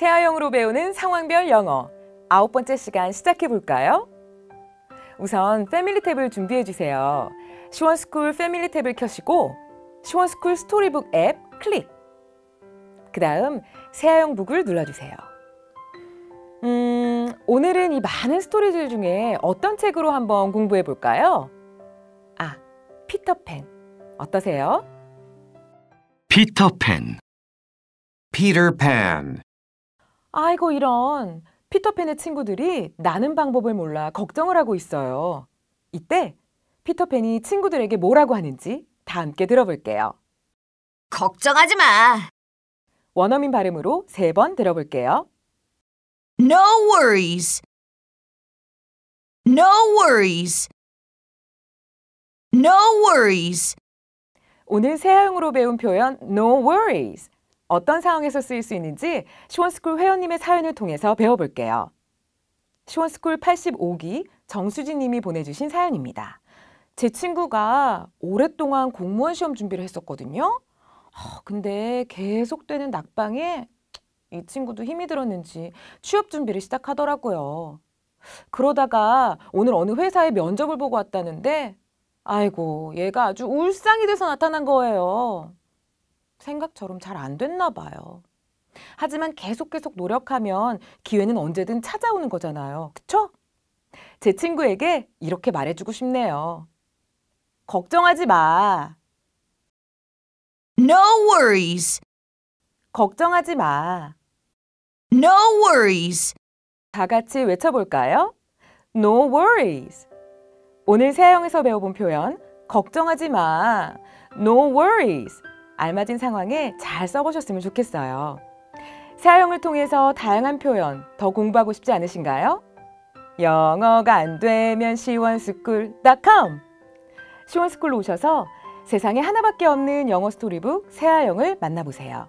세아영으로 배우는 상황별 영어 아홉 번째 시간 시작해 볼까요? 우선 패밀리 탭을 준비해 주세요. 시원스쿨 패밀리 탭을 켜시고 시원스쿨 스토리북 앱 클릭. 그 다음 세아영 북을 눌러주세요. 음, 오늘은 이 많은 스토리들 중에 어떤 책으로 한번 공부해 볼까요? 아, 피터팬. 어떠세요? 피터팬 Peter Pan. 아이고 이런 피터팬의 친구들이 나는 방법을 몰라 걱정을 하고 있어요. 이때 피터팬이 친구들에게 뭐라고 하는지 다 함께 들어볼게요. 걱정하지 마. 원어민 발음으로 세 번 들어볼게요. No worries. No worries. No worries. 오늘 새하용으로 배운 표현 no worries. 어떤 상황에서 쓰일 수 있는지 시원스쿨 회원님의 사연을 통해서 배워볼게요. 시원스쿨 85기 정수진 님이 보내주신 사연입니다. 제 친구가 오랫동안 공무원 시험 준비를 했었거든요. 아, 근데 계속되는 낙방에 이 친구도 힘이 들었는지 취업 준비를 시작하더라고요. 그러다가 오늘 어느 회사에 면접을 보고 왔다는데 아이고 얘가 아주 울상이 돼서 나타난 거예요. 생각처럼 잘 안 됐나 봐요. 하지만 계속 계속 노력하면 기회는 언제든 찾아오는 거잖아요. 그쵸? 제 친구에게 이렇게 말해주고 싶네요. 걱정하지 마. No worries. 걱정하지 마. No worries. 다 같이 외쳐볼까요? No worries. 오늘 세아영에서 배워본 표현 걱정하지 마. No worries. 알맞은 상황에 잘 써보셨으면 좋겠어요. 세아영을 통해서 다양한 표현 더 공부하고 싶지 않으신가요? 영어가 안 되면 시원스쿨.com 시원스쿨로 오셔서 세상에 하나밖에 없는 영어 스토리북 세아영을 만나보세요.